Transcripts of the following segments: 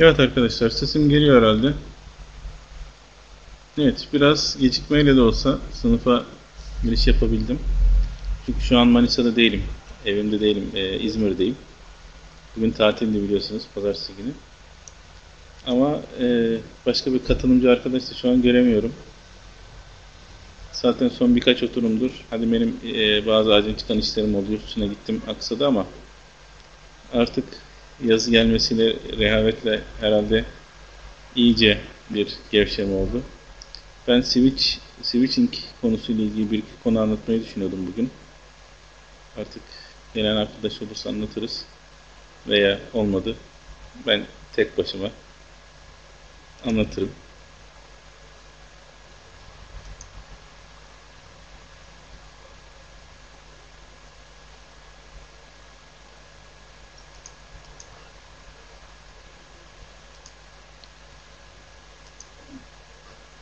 Evet arkadaşlar sesim geliyor herhalde. Evet biraz gecikmeyle de olsa sınıfa giriş yapabildim. Çünkü şu an Manisa'da değilim. Evimde değilim. e, İzmir'deyim. Bugün tatildi biliyorsunuz pazartesi günü. Ama e, başka bir katılımcı arkadaş da şu an göremiyorum. Zaten son birkaç oturumdur. Hadi benim e, bazı acil çıkan işlerim. Yurt dışına gittim aksadı ama artık yazı gelmesiyle rehavetle herhalde iyice bir gevşeme oldu. Ben switch, switching konusuyla ilgili bir konu anlatmayı düşünüyordum bugün. Artık gelen arkadaş olursa anlatırız. Veya olmadı. Ben tek başıma anlatırım.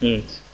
Evet.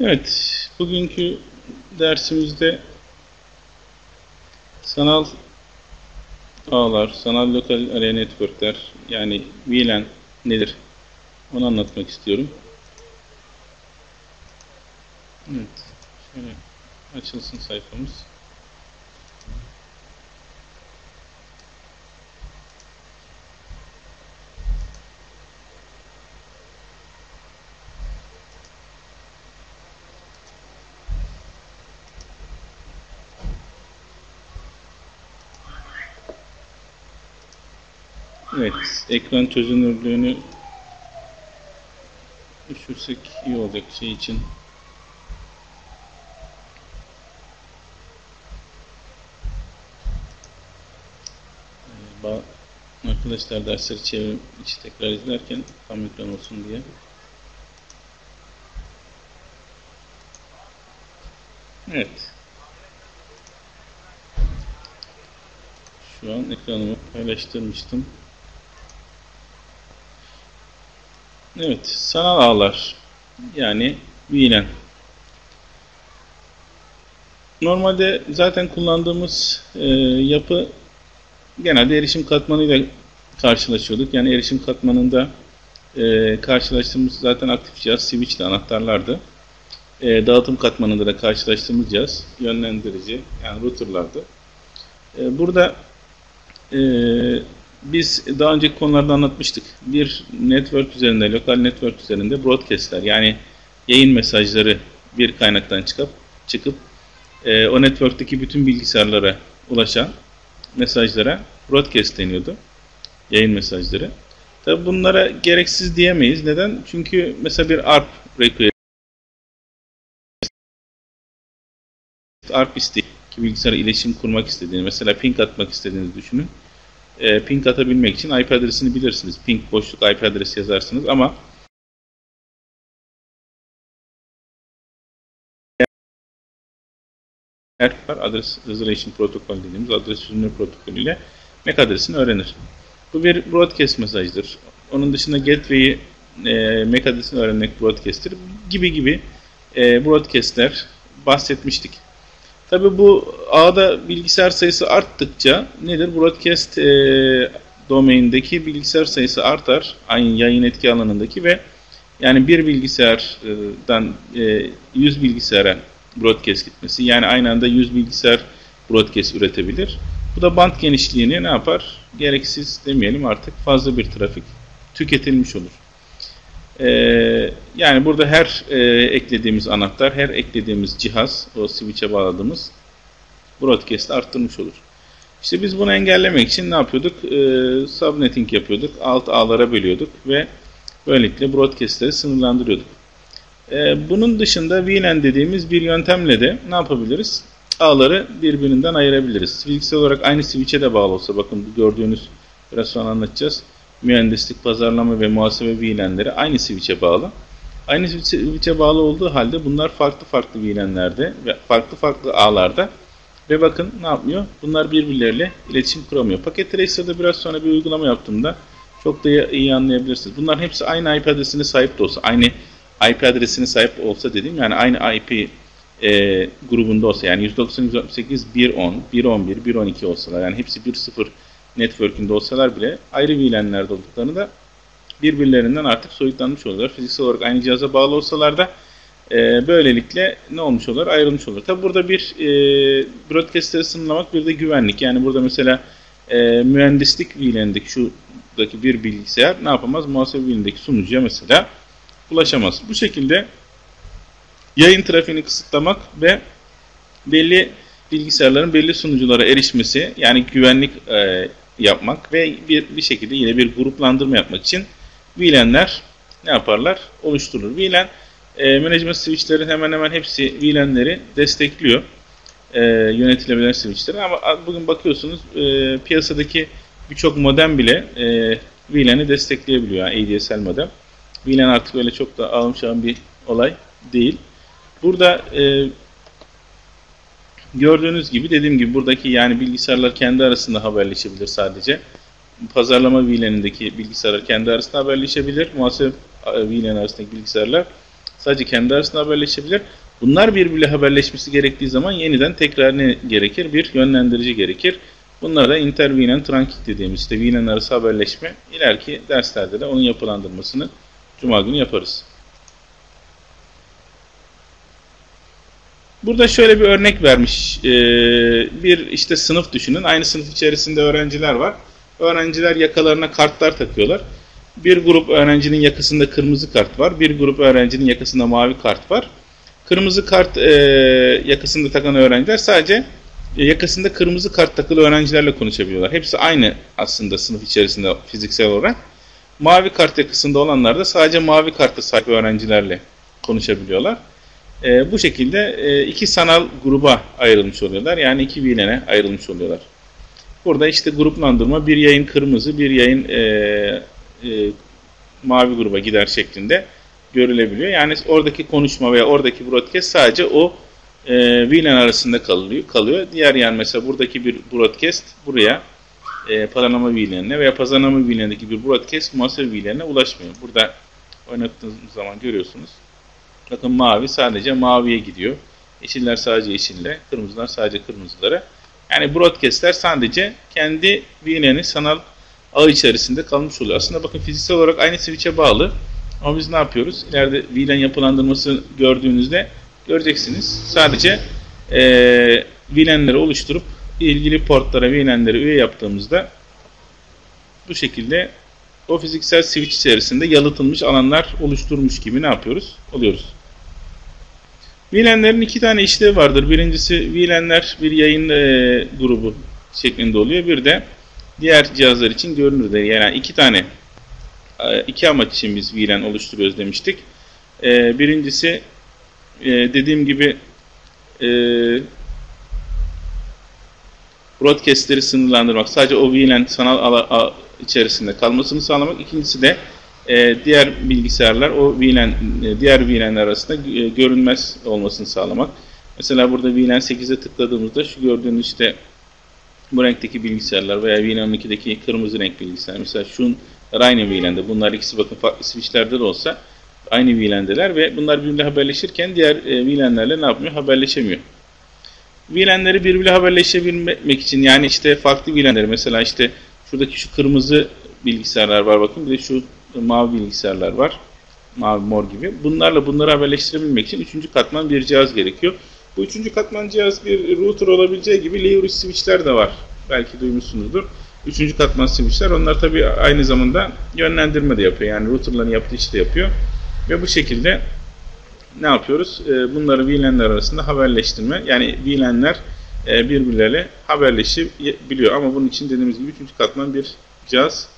Evet, bugünkü dersimizde sanal ağlar, sanal lokal area networkler yani VLAN nedir? Onu anlatmak istiyorum. Evet, şöyle açılsın sayfamız. Evet, ekran çözünürlüğünü düşürsek iyi olacak şey için. Arkadaşlar dersleri çevrim içi tekrar izlerken tam ekran olsun diye. Evet. Şu an ekranımı paylaştırmıştım. Evet, sanal ağlar. Yani VLAN. Normalde zaten kullandığımız e, yapı genelde erişim katmanıyla karşılaşıyorduk. Yani erişim katmanında e, karşılaştığımız zaten aktif cihaz switch'li anahtarlardı. E, dağıtım katmanında da karşılaştığımız cihaz yönlendirici yani routerlardı. E, burada e, biz daha önceki konularda anlatmıştık. Bir network üzerinde, lokal network üzerinde broadcastler yani yayın mesajları bir kaynaktan çıkıp çıkıp e, o network'teki bütün bilgisayarlara ulaşan mesajlara broadcast deniyordu. Yayın mesajları. Tabi bunlara gereksiz diyemeyiz. Neden? Çünkü mesela bir ARP request ARP isteği ki bilgisayara iletişim kurmak istediğini, mesela ping atmak istediğinizi düşünün e, ping atabilmek için IP adresini bilirsiniz. Ping boşluk IP adresi yazarsınız ama adres reservation protokol dediğimiz adres çözünürlüğü protokolüyle MAC adresini öğrenir. Bu bir broadcast mesajdır. Onun dışında gateway'i e, MAC adresini öğrenmek broadcast'tir gibi gibi e, broadcast'ler bahsetmiştik. Tabi bu ağda bilgisayar sayısı arttıkça nedir? Broadcast e, domaindeki bilgisayar sayısı artar. Aynı yayın etki alanındaki ve yani bir bilgisayardan e, 100 bilgisayara broadcast gitmesi. Yani aynı anda 100 bilgisayar broadcast üretebilir. Bu da band genişliğini ne yapar? Gereksiz demeyelim artık fazla bir trafik tüketilmiş olur. Ee, yani burada her e, eklediğimiz anahtar, her eklediğimiz cihaz, o switch'e bağladığımız broadcast'ı arttırmış olur. İşte biz bunu engellemek için ne yapıyorduk? E, subnetting yapıyorduk. Alt ağlara bölüyorduk ve böylelikle broadcast'leri sınırlandırıyorduk. E, bunun dışında VLAN dediğimiz bir yöntemle de ne yapabiliriz? Ağları birbirinden ayırabiliriz. Fiziksel olarak aynı switch'e de bağlı olsa bakın bu gördüğünüz biraz sonra anlatacağız. Mühendislik, pazarlama ve muhasebe VLAN'leri aynı switch'e bağlı. Aynı switch'e bağlı olduğu halde bunlar farklı farklı VLAN'lerde ve farklı farklı ağlarda ve bakın ne yapmıyor? Bunlar birbirleriyle iletişim kuramıyor. Paket Tracer'da biraz sonra bir uygulama yaptığımda çok da iyi anlayabilirsiniz. Bunların hepsi aynı IP adresine sahip de olsa, aynı IP adresine sahip olsa dediğim yani aynı IP e, grubunda olsa yani 198, 110, 111, 112 olsalar yani hepsi 1.0 network'ünde olsalar bile ayrı VLAN'lerde olduklarını da birbirlerinden artık soyutlanmış oluyorlar. Fiziksel olarak aynı cihaza bağlı olsalar da e, böylelikle ne olmuş olur? Ayrılmış olur. Tabi burada bir e, broadcast'leri sınırlamak bir de güvenlik. Yani burada mesela e, mühendislik VLAN'deki şuradaki bir bilgisayar ne yapamaz? Muhasebe VLAN'deki sunucuya mesela ulaşamaz. Bu şekilde yayın trafiğini kısıtlamak ve belli bilgisayarların belli sunuculara erişmesi yani güvenlik e, yapmak ve bir, bir şekilde yine bir gruplandırma yapmak için VLAN'ler ne yaparlar? Oluşturulur. VLAN e, management switchlerin hemen hemen hepsi VLAN'leri destekliyor. E, yönetilebilen switchleri ama bugün bakıyorsunuz e, piyasadaki birçok modem bile e, VLAN'i destekleyebiliyor. Yani ADSL modem. VLAN artık öyle çok da alımşan bir olay değil. Burada e, gördüğünüz gibi dediğim gibi buradaki yani bilgisayarlar kendi arasında haberleşebilir sadece. Pazarlama VLAN'indeki bilgisayarlar kendi arasında haberleşebilir. Muhasebe VLAN arasındaki bilgisayarlar sadece kendi arasında haberleşebilir. Bunlar birbiriyle haberleşmesi gerektiği zaman yeniden tekrar ne gerekir? Bir yönlendirici gerekir. Bunlara da inter VLAN truncate dediğimiz işte VLAN arası haberleşme. İleriki derslerde de onun yapılandırmasını Cuma günü yaparız. Burada şöyle bir örnek vermiş. Ee, bir işte sınıf düşünün. Aynı sınıf içerisinde öğrenciler var. Öğrenciler yakalarına kartlar takıyorlar. Bir grup öğrencinin yakasında kırmızı kart var. Bir grup öğrencinin yakasında mavi kart var. Kırmızı kart e, yakasında takan öğrenciler sadece e, yakasında kırmızı kart takılı öğrencilerle konuşabiliyorlar. Hepsi aynı aslında sınıf içerisinde fiziksel olarak. Mavi kart yakasında olanlar da sadece mavi kartta sahip öğrencilerle konuşabiliyorlar. E, bu şekilde e, iki sanal gruba ayrılmış oluyorlar. Yani iki VLAN'e ayrılmış oluyorlar. Burada işte gruplandırma bir yayın kırmızı, bir yayın e, e, mavi gruba gider şeklinde görülebiliyor. Yani oradaki konuşma veya oradaki broadcast sadece o e, VLAN arasında kalıyor, kalıyor. Diğer yan mesela buradaki bir broadcast buraya e, pazarlama VLAN'ine veya pazarlama VLAN'deki bir broadcast muhasebe VLAN'ine ulaşmıyor. Burada oynattığınız zaman görüyorsunuz. Bakın mavi sadece maviye gidiyor. Yeşiller sadece yeşille, kırmızılar sadece kırmızılara. Yani broadcastler sadece kendi VLAN'i sanal ağ içerisinde kalmış oluyor. Aslında bakın fiziksel olarak aynı switch'e bağlı. Ama biz ne yapıyoruz? İleride VLAN yapılandırması gördüğünüzde göreceksiniz. Sadece e, VLAN'leri oluşturup ilgili portlara VLAN'leri üye yaptığımızda bu şekilde o fiziksel switch içerisinde yalıtılmış alanlar oluşturmuş gibi ne yapıyoruz? Oluyoruz. VLAN'lerin iki tane işlevi vardır. Birincisi VLAN'ler bir yayın e, grubu şeklinde oluyor. Bir de diğer cihazlar için görünür. Yani iki tane e, iki amaç için biz VLAN oluşturuyoruz demiştik. E, birincisi e, dediğim gibi e, broadcastleri sınırlandırmak. Sadece o VLAN sanal içerisinde kalmasını sağlamak. İkincisi de e, diğer bilgisayarlar o VLAN, e, diğer VLAN'ler arasında e, görünmez olmasını sağlamak. Mesela burada VLAN 8'e tıkladığımızda şu gördüğünüz işte bu renkteki bilgisayarlar veya VLAN 2'deki kırmızı renk bilgisayar. Mesela şun aynı VLAN'de. Bunlar ikisi bakın farklı switchlerde de olsa aynı VLAN'deler ve bunlar birbiriyle haberleşirken diğer e, VLAN'lerle ne yapmıyor? Haberleşemiyor. VLAN'leri birbiriyle haberleşebilmek için yani işte farklı VLAN'leri mesela işte şuradaki şu kırmızı bilgisayarlar var bakın bir de şu mavi bilgisayarlar var. Mavi mor gibi. Bunlarla bunları haberleştirebilmek için üçüncü katman bir cihaz gerekiyor. Bu üçüncü katman cihaz bir router olabileceği gibi layer switchler de var. Belki duymuşsunuzdur. Üçüncü katman switchler onlar tabi aynı zamanda yönlendirme de yapıyor. Yani routerların yaptığı işi de yapıyor. Ve bu şekilde ne yapıyoruz? Bunları VLAN'ler arasında haberleştirme. Yani VLAN'ler e, birbirleriyle haberleşebiliyor. Ama bunun için dediğimiz gibi üçüncü katman bir cihaz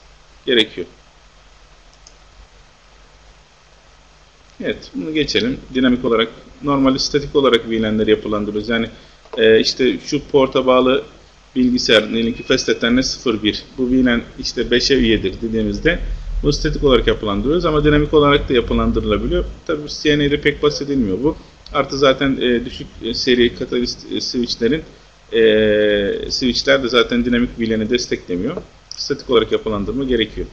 gerekiyor. Evet, bunu geçelim. Dinamik olarak, normalde statik olarak VLAN'leri yapılandırıyoruz. Yani e, işte şu porta bağlı bilgisayar, diyelim ki fast ethernet 01. Bu VLAN işte 5'e üyedir dediğimizde bu statik olarak yapılandırıyoruz ama dinamik olarak da yapılandırılabiliyor. Tabii CNA'de pek bahsedilmiyor bu. Artı zaten e, düşük seri katalist e, switchlerin e, switchler de zaten dinamik VLAN'i desteklemiyor. Statik olarak yapılandırma gerekiyor.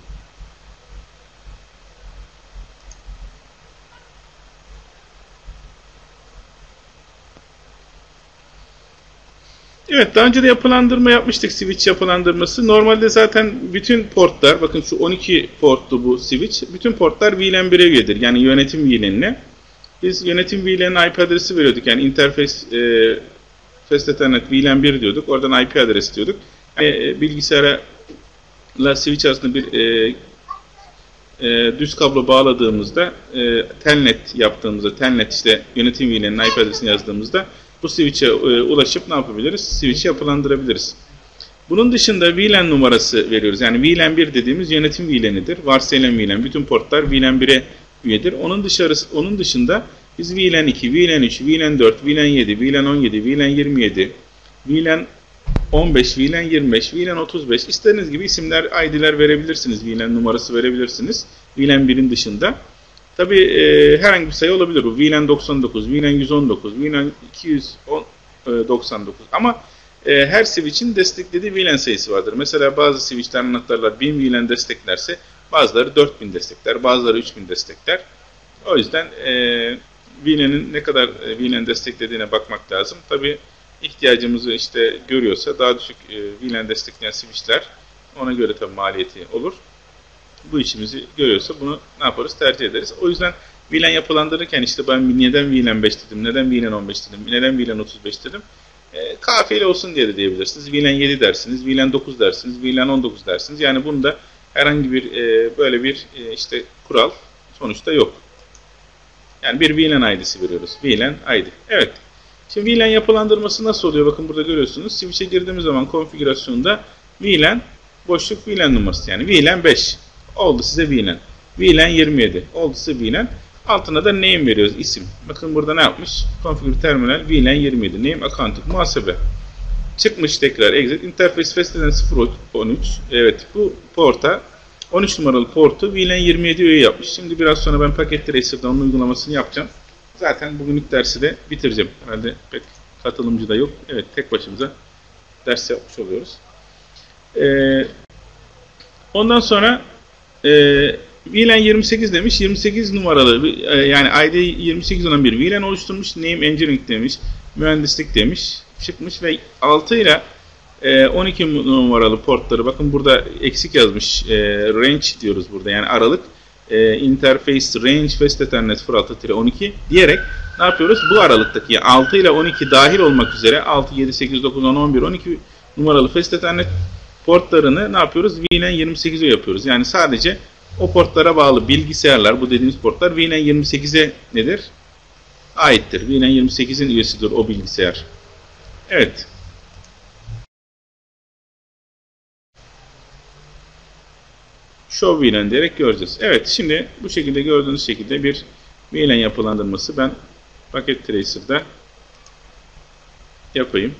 Evet daha önce de yapılandırma yapmıştık switch yapılandırması. Normalde zaten bütün portlar bakın şu 12 portlu bu switch. Bütün portlar VLAN 1'e üyedir. Yani yönetim VLAN'ine. Biz yönetim VLAN'ine IP adresi veriyorduk. Yani interface e, Fast Ethernet VLAN 1 diyorduk. Oradan IP adresi diyorduk. Yani, e, bilgisayara la switch arasında bir e, e, düz kablo bağladığımızda e, telnet yaptığımızda telnet işte yönetim VLAN'in IP adresini yazdığımızda bu switch'e e, ulaşıp ne yapabiliriz? Switch'i yapılandırabiliriz. Bunun dışında VLAN numarası veriyoruz. Yani VLAN 1 dediğimiz yönetim VLAN'idir. Varsayılan VLAN. Bütün portlar VLAN 1'e üyedir. Onun dışarısı onun dışında biz VLAN 2, VLAN 3, VLAN 4, VLAN 7, VLAN 17, VLAN 27, VLAN 15, VLAN 25, VLAN 35 istediğiniz gibi isimler, ID'ler verebilirsiniz. VLAN numarası verebilirsiniz. VLAN 1'in dışında. Tabi e, herhangi bir sayı olabilir bu. VLAN 99, VLAN 119, VLAN 299 ama e, her switch'in desteklediği VLAN sayısı vardır. Mesela bazı switch'ler anahtarlar 1000 VLAN desteklerse bazıları 4000 destekler, bazıları 3000 destekler. O yüzden e, VLAN'in ne kadar e, VLAN desteklediğine bakmak lazım. Tabi ihtiyacımızı işte görüyorsa daha düşük e, VLAN destekleyen switch'ler ona göre tabi maliyeti olur bu işimizi görüyorsa bunu ne yaparız? Tercih ederiz. O yüzden VLAN yapılandırırken işte ben neden VLAN 5 dedim, neden VLAN 15 dedim, neden VLAN 35 dedim. E, kafiyeli olsun diye de diyebilirsiniz. VLAN 7 dersiniz, VLAN 9 dersiniz, VLAN 19 dersiniz. Yani bunda herhangi bir e, böyle bir e, işte kural sonuçta yok. Yani bir VLAN ID'si veriyoruz. VLAN ID. Evet. Şimdi VLAN yapılandırması nasıl oluyor? Bakın burada görüyorsunuz. Switch'e girdiğimiz zaman konfigürasyonda VLAN boşluk VLAN numarası yani VLAN 5. Oldu size VLAN. VLAN 27. Oldu size VLAN. Altına da name veriyoruz isim. Bakın burada ne yapmış? Configure terminal VLAN 27. Name accounting muhasebe. Çıkmış tekrar exit. Interface Fast'den 013. Evet bu porta 13 numaralı portu VLAN 27 üye yapmış. Şimdi biraz sonra ben paket tracer'da onun uygulamasını yapacağım. Zaten bugünlük dersi de bitireceğim. Herhalde pek katılımcı da yok. Evet tek başımıza ders yapmış oluyoruz. Ee, ondan sonra e, VLAN 28 demiş. 28 numaralı e, yani ID 28 olan bir VLAN oluşturmuş. Name Engineering demiş. Mühendislik demiş. Çıkmış ve 6 ile e, 12 numaralı portları bakın burada eksik yazmış. E, range diyoruz burada yani aralık. E, interface range fast ethernet 06-12 diyerek ne yapıyoruz? Bu aralıktaki 6 ile 12 dahil olmak üzere 6, 7, 8, 9, 10, 11, 12 numaralı fast ethernet portlarını ne yapıyoruz? VLAN 28'e yapıyoruz. Yani sadece o portlara bağlı bilgisayarlar, bu dediğimiz portlar VLAN 28'e nedir? Aittir. VLAN 28'in üyesidir o bilgisayar. Evet. Show VLAN diyerek göreceğiz. Evet şimdi bu şekilde gördüğünüz şekilde bir VLAN yapılandırması ben paket tracer'da yapayım.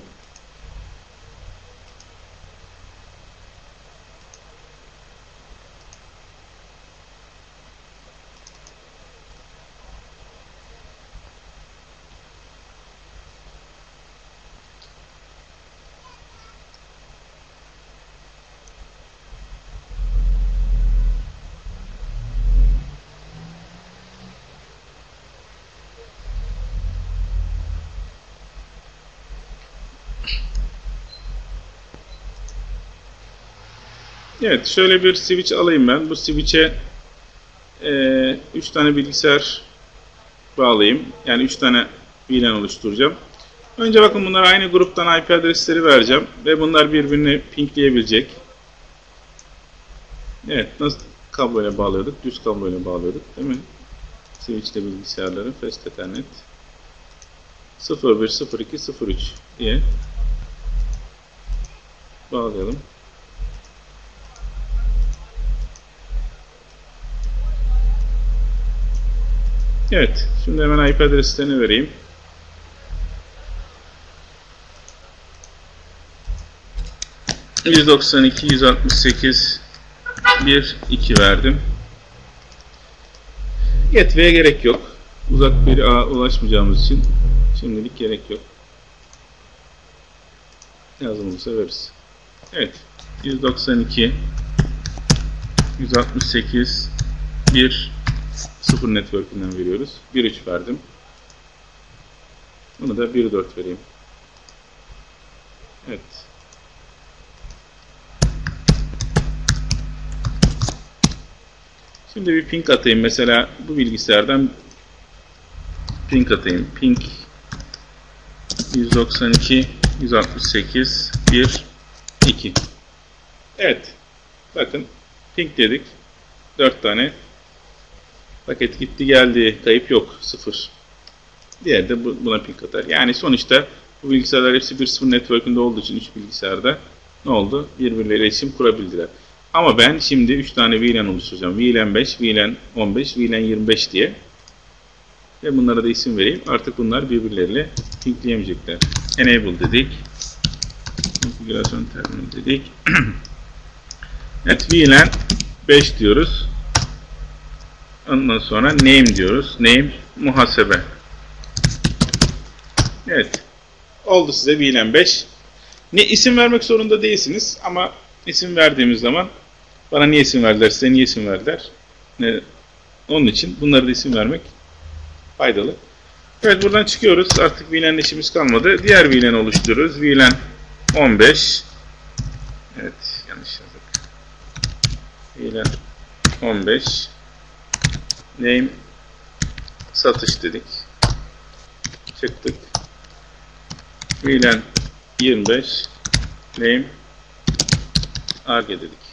Evet şöyle bir switch alayım ben. Bu switch'e 3 e, tane bilgisayar bağlayayım. Yani 3 tane VLAN oluşturacağım. Önce bakın bunlar aynı gruptan IP adresleri vereceğim. Ve bunlar birbirini pinkleyebilecek. Evet nasıl kabloyla bağlıyorduk? Düz kabloyla bağlıyorduk değil mi? Switch'te bilgisayarları Fast Ethernet 010203 diye Bağlayalım. Evet. Şimdi hemen IP adreslerini vereyim. %92, 168, 1, 2 verdim. Gateway'e gerek yok. Uzak bir ağa ulaşmayacağımız için şimdilik gerek yok. Olursa veririz. Evet. 192 168 1 0 network'inden veriyoruz. 1.3 verdim. Bunu da 1.4 vereyim. Evet. Şimdi bir ping atayım. Mesela bu bilgisayardan ping atayım. Ping 192 168 1 2 Evet. Bakın ping dedik. 4 tane paket gitti geldi. Kayıp yok. 0. Diğer de buna ping atar. Yani sonuçta bu bilgisayarlar hepsi 1.0 network'ünde olduğu için 3 bilgisayarda ne oldu? Birbirleriyle iletişim kurabildiler. Ama ben şimdi 3 tane VLAN oluşturacağım. VLAN 5, VLAN 15, VLAN 25 diye. Ve bunlara da isim vereyim. Artık bunlar birbirleriyle pinkleyemeyecekler. Enable dedik. Konfigürasyon terminal dedik. evet VLAN 5 diyoruz. Ondan sonra name diyoruz. Name muhasebe. Evet. Oldu size VLAN 5. Ne isim vermek zorunda değilsiniz ama isim verdiğimiz zaman bana niye isim verdiler, size niye isim verdiler? Ne? Onun için bunları da isim vermek faydalı. Evet buradan çıkıyoruz. Artık VLAN işimiz kalmadı. Diğer VLAN oluşturuyoruz. VLAN 15. Evet yanlış yazdık. VLAN 15. Name satış dedik. Çıktık. VLAN 25. Name ARGE dedik.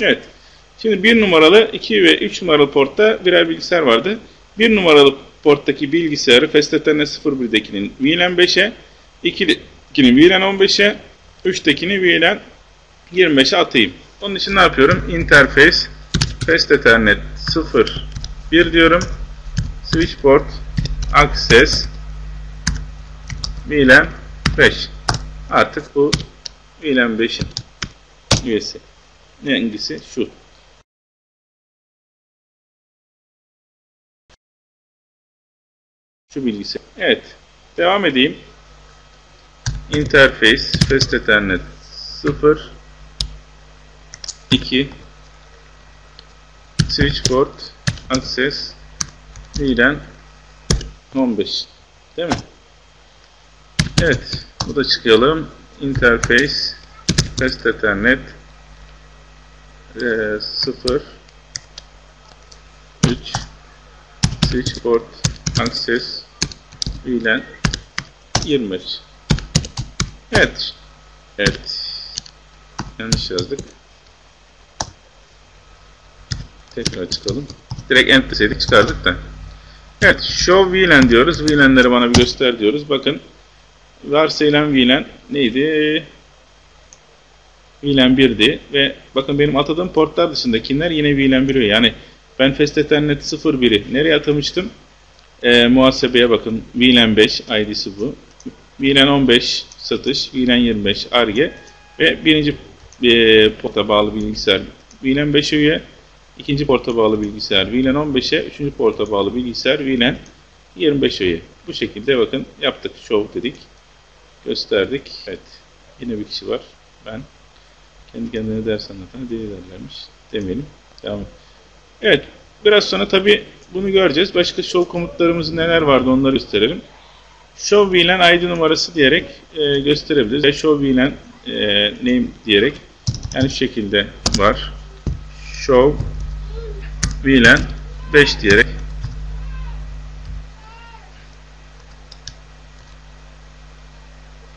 Evet. Şimdi bir numaralı, 2 ve 3 numaralı portta birer bilgisayar vardı. Bir numaralı porttaki bilgisayarı Festetene 01'dekinin VLAN 5'e, 2'dekini VLAN 15'e, 3'tekini VLAN 25'e atayım. Onun için ne yapıyorum? Interface Fast Ethernet 0 1 diyorum. Switch port access VLAN 5. Artık bu VLAN 5'in üyesi. Hangisi? Şu. Şu bilgisayar. Evet. Devam edeyim. Interface Fast Ethernet 0 2 Switch port Access VLAN 15 Değil mi? Evet. Bu da çıkalım. Interface Fast Ethernet e, 0 3 Switch port Access VLAN 25 Evet. Evet. Yanlış yazdık. Tekrar çıkalım. Direkt enter deseydik çıkardık da. Evet. Show VLAN diyoruz. VLAN'leri bana bir göster diyoruz. Bakın. Varsayılan VLAN neydi? VLAN 1'di. Ve bakın benim atadığım portlar dışındakiler yine VLAN 1'i. Yani ben Fast Ethernet 01'i nereye atamıştım? E, muhasebeye bakın. VLAN 5 ID'si bu. VLAN 15 satış. VLAN 25 ARGE. Ve birinci e, porta bağlı bilgisayar VLAN 5'e üye. İkinci porta bağlı bilgisayar VLAN 15'e. Üçüncü porta bağlı bilgisayar VLAN 25 üye. Bu şekilde bakın yaptık. Show dedik. Gösterdik. Evet. Yine bir kişi var. Ben. Kendi kendine ders anlatan deli derlermiş. Demeyelim. Devam edelim. Evet. Biraz sonra tabi bunu göreceğiz. Başka show komutlarımız neler vardı onları gösterelim. Show VLAN ID numarası diyerek e, gösterebiliriz. Ve show VLAN e, name diyerek yani şu şekilde var. Show VLAN 5 diyerek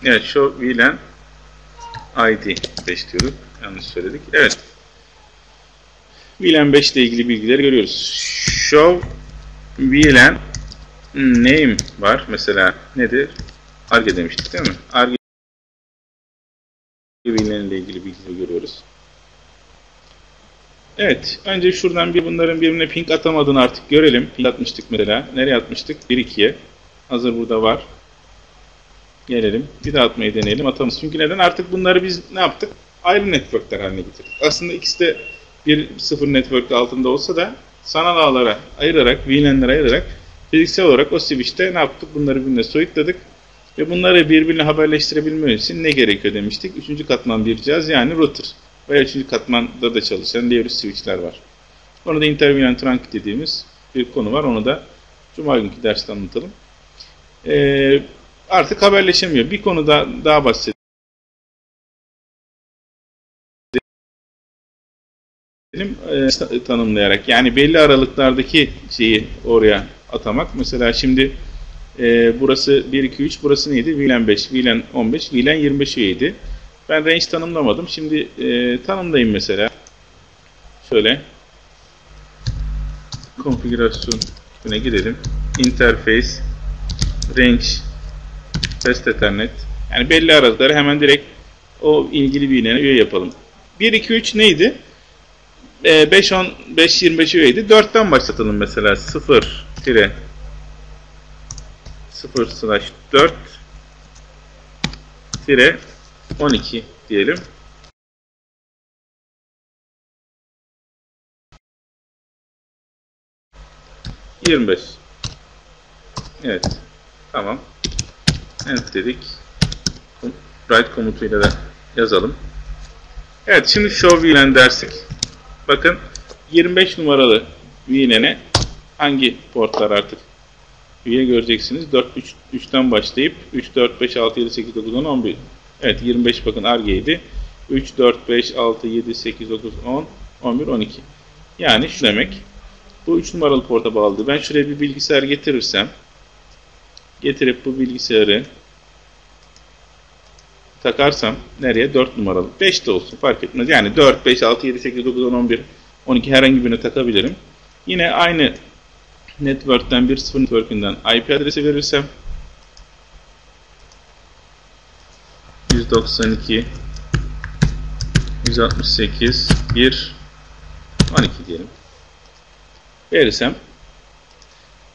Evet, show VLAN ID 5 diyoruz. Yanlış söyledik. Evet. VLAN 5 ile ilgili bilgileri görüyoruz. Show VLAN name var. Mesela nedir? Arge demiştik değil mi? Arge VLAN ile ilgili bilgi görüyoruz. Evet, önce şuradan bir bunların birbirine ping atamadığını artık görelim. Ping atmıştık mesela. Nereye atmıştık? 1-2'ye. Hazır burada var. Gelelim. Bir daha atmayı deneyelim. Atamız. Çünkü neden? Artık bunları biz ne yaptık? Ayrı networkler haline getirdik. Aslında ikisi de bir sıfır network altında olsa da sanal ağlara ayırarak, VLAN'lere ayırarak fiziksel olarak o switch'te ne yaptık? Bunları birbirine soyutladık. Ve bunları birbirine haberleştirebilmemiz için ne gerekiyor demiştik? Üçüncü katman bir cihaz yani router. Veya üçüncü katmanda da çalışan layer switch'ler var. Onu da intervenant trunk dediğimiz bir konu var. Onu da Cuma günkü derste anlatalım. Ee, artık haberleşemiyor. Bir konuda daha bahsedelim. E, tanımlayarak yani belli aralıklardaki şeyi oraya atamak. Mesela şimdi e, burası 1, 2, 3 burası neydi? VLAN 5, VLAN 15, VLAN 25 üyeydi. Ben range tanımlamadım. Şimdi e, tanımlayayım mesela. Şöyle konfigürasyon üstüne gidelim. Interface range test ethernet yani belli aralıkları hemen direkt o ilgili bir üye yapalım. 1 2 3 neydi? 5 10 5 25 üyeydi. 4'ten başlatalım mesela 0 tire 0 slash 4 tire 12 diyelim. Yirmi beş. Evet. Tamam. Evet dedik. Write komutuyla da yazalım. Evet şimdi show VLAN dersek. Bakın 25 numaralı VLAN'e hangi portlar artık üye göreceksiniz. 4 3 3'ten başlayıp 3 4 5 6 7 8 9 10 11 Evet 25 bakın RG'ydi. 3, 4, 5, 6, 7, 8, 9, 10, 11, 12. Yani şu demek. Bu 3 numaralı porta bağlı. Ben şuraya bir bilgisayar getirirsem getirip bu bilgisayarı takarsam nereye? 4 numaralı. 5 de olsun fark etmez. Yani 4, 5, 6, 7, 8, 9, 10, 11, 12 herhangi birine takabilirim. Yine aynı network'ten bir sıfır network'ünden IP adresi verirsem 192 168 1 12 diyelim. Verirsem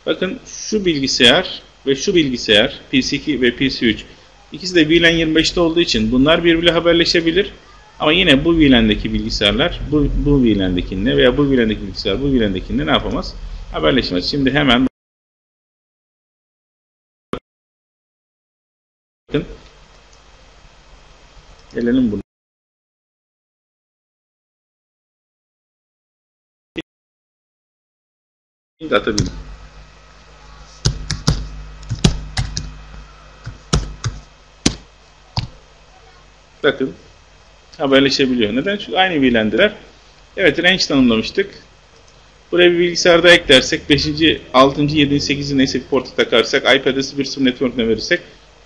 bakın şu bilgisayar ve şu bilgisayar PC2 ve PC3 ikisi de VLAN 25'te olduğu için bunlar birbiriyle haberleşebilir. Ama yine bu VLAN'deki bilgisayarlar bu, bu VLAN'dekinle veya bu VLAN'deki bilgisayar bu VLAN'dekinle ne yapamaz? Haberleşemez. Şimdi hemen bakın Gelelim bunu. Atabilirim. Bakın haberleşebiliyor. Neden? Çünkü aynı VLAN'diler. Evet range tanımlamıştık. Buraya bir bilgisayarda eklersek 5. 6. 7. 8. neyse bir portu takarsak IP bir sürü network'ne verirsek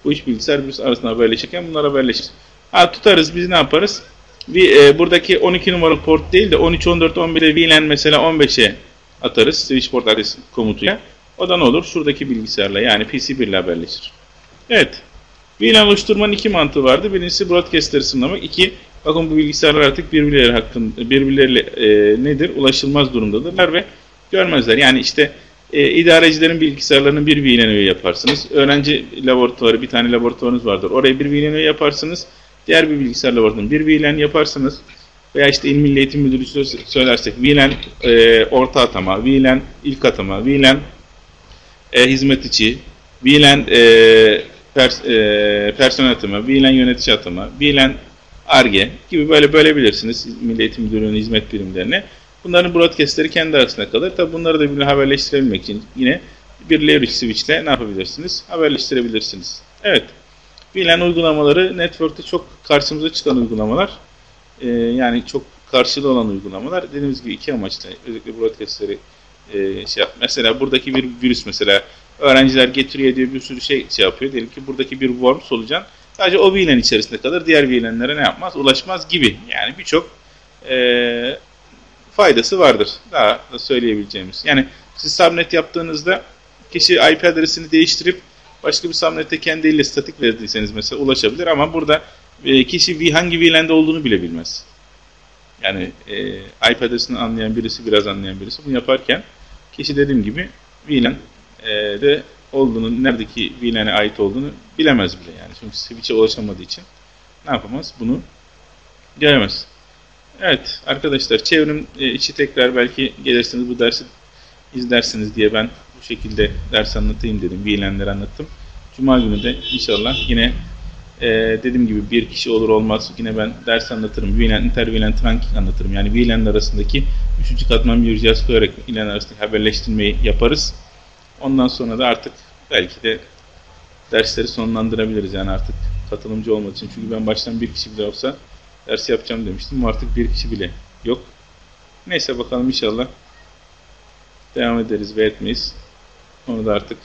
bu üç bilgisayar bir arasında haberleşirken bunlar haberleşir. Ha, tutarız biz ne yaparız? Bir, e, buradaki 12 numaralı port değil de 13, 14, 11'e VLAN mesela 15'e atarız. Switch port adresi komutuyla. O da ne olur? Şuradaki bilgisayarla yani PC1 ile haberleşir. Evet. VLAN oluşturmanın iki mantığı vardı. Birincisi broadcastleri sınırlamak. İki, bakın bu bilgisayarlar artık birbirleri hakkında, birbirleriyle e, nedir? Ulaşılmaz durumdadırlar ve görmezler. Yani işte e, idarecilerin bilgisayarlarını bir VLAN yaparsınız. Öğrenci laboratuvarı, bir tane laboratuvarınız vardır. Oraya bir VLAN yaparsınız diğer bir bilgisayar laboratuvarında bir VLAN yaparsanız veya işte İl Milli Eğitim Müdürlüğü söylersek VLAN e, orta atama, VLAN ilk atama, VLAN e, hizmet içi, VLAN e, pers, e, personel atama, VLAN yönetici atama, VLAN ARGE gibi böyle bölebilirsiniz Milli Eğitim Müdürlüğü'nün hizmet birimlerine. Bunların broadcastleri kendi arasında kalır. Tabi bunları da birbirine haberleştirebilmek için yine bir leverage switch ne yapabilirsiniz? Haberleştirebilirsiniz. Evet. VLAN uygulamaları network'te çok karşımıza çıkan uygulamalar. E, yani çok karşılığı olan uygulamalar. Dediğimiz gibi iki amaçla özellikle broadcastleri e, şey yap. Mesela buradaki bir virüs mesela öğrenciler getiriyor diye bir sürü şey şey yapıyor. Diyelim ki buradaki bir worm solucan sadece o VLAN içerisinde kalır. Diğer VLAN'lere ne yapmaz? Ulaşmaz gibi. Yani birçok e, faydası vardır. Daha da söyleyebileceğimiz. Yani siz subnet yaptığınızda kişi IP adresini değiştirip başka bir subnette kendi elle statik verdiyseniz mesela ulaşabilir ama burada Ve kişi hangi VLAN'de olduğunu bile bilmez. Yani e, IP adresini anlayan birisi, biraz anlayan birisi bunu yaparken kişi dediğim gibi VLAN e, de olduğunu, neredeki VLAN'e ait olduğunu bilemez bile yani. Çünkü switch'e ulaşamadığı için ne yapamaz? Bunu göremez. Evet arkadaşlar çevrim e, içi tekrar belki gelirsiniz bu dersi izlersiniz diye ben bu şekilde ders anlatayım dedim. VLAN'leri anlattım. Cuma günü de inşallah yine e, dediğim gibi bir kişi olur olmaz yine ben ders anlatırım. VLAN, inter VLAN trunking anlatırım. Yani VLAN arasındaki üçüncü katman bir cihaz koyarak VLAN arasındaki haberleştirmeyi yaparız. Ondan sonra da artık belki de dersleri sonlandırabiliriz yani artık katılımcı olmadığı için. Çünkü ben baştan bir kişi bile olsa ders yapacağım demiştim. Artık bir kişi bile yok. Neyse bakalım inşallah devam ederiz ve etmeyiz. Onu da artık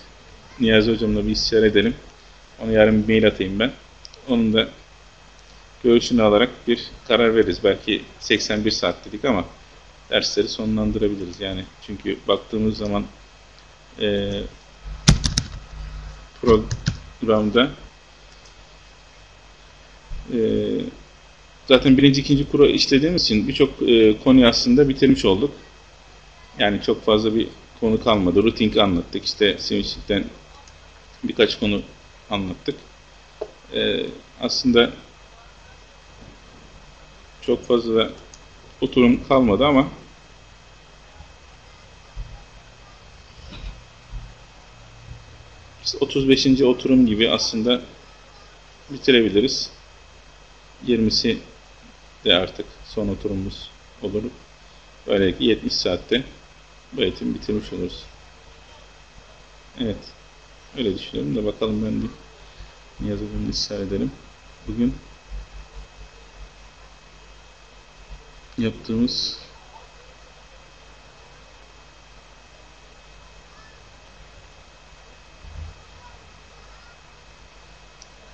Niyazi hocamla bir istişare edelim. Ona yarın bir mail atayım ben. Onun da görüşünü alarak bir karar veririz. Belki 81 saat dedik ama dersleri sonlandırabiliriz. Yani çünkü baktığımız zaman e, programda e, zaten birinci, ikinci kuru işlediğimiz için birçok e, konuyu aslında bitirmiş olduk. Yani çok fazla bir konu kalmadı. Routing anlattık. İşte switching'den birkaç konu anlattık. Ee, aslında çok fazla oturum kalmadı ama işte 35. oturum gibi aslında bitirebiliriz. 20'si de artık son oturumumuz olur. Böylelikle 70 saatte bu eğitimi bitirmiş oluruz. Evet. Öyle düşünüyorum da bakalım ben bir Niyazi Hocam'la ısrar edelim. Bugün yaptığımız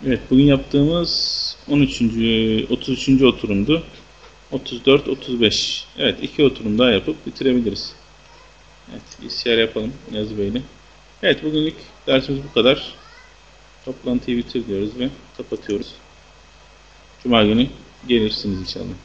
Evet, bugün yaptığımız 13. 33. oturumdu. 34 35. Evet, iki oturum daha yapıp bitirebiliriz. Evet, bilgisayar yapalım Niyazi Bey'le. Evet, bugünlük dersimiz bu kadar. Toplantıyı bitiriyoruz ve kapatıyoruz. Cuma günü gelirsiniz inşallah.